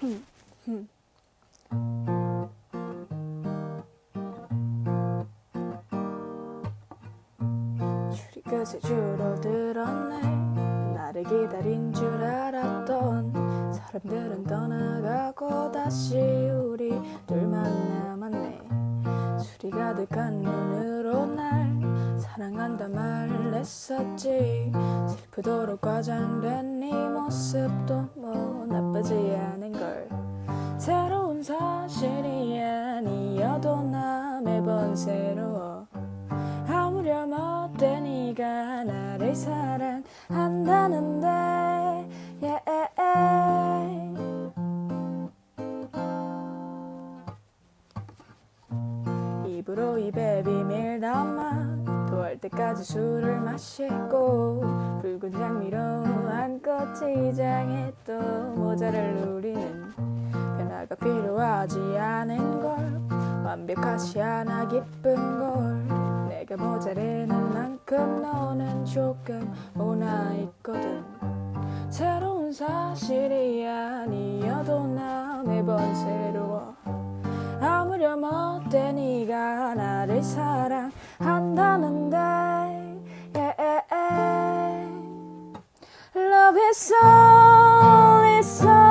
줄이 그새 줄어들었네. 나를 기다린 줄 알았던 사람들은 떠나가고 다시 우리 둘만 남았네. 술이 가득한 눈으로 날 사랑한다 말했었지. 슬프도록 과장된 네 모습도 뭐 아니어도 나 매번 새로워 아무렴 어때 네가 나를 사랑한다는데 yeah. 입으로 입에 비밀 담아 토할 때까지 술을 마시고 붉은 장미로 안고 지장에 또 모자를 누리는 변화가 필요하지 않은 걸 완벽하지 않아 기쁜 걸. 내가 모자르는 만큼 너는 조금 오나 있거든. 새로운 사실이 아니어도 나 매번 새로워 아무렴 어때 네가 나를 사랑한다는데? Yeah. Love is all, it's all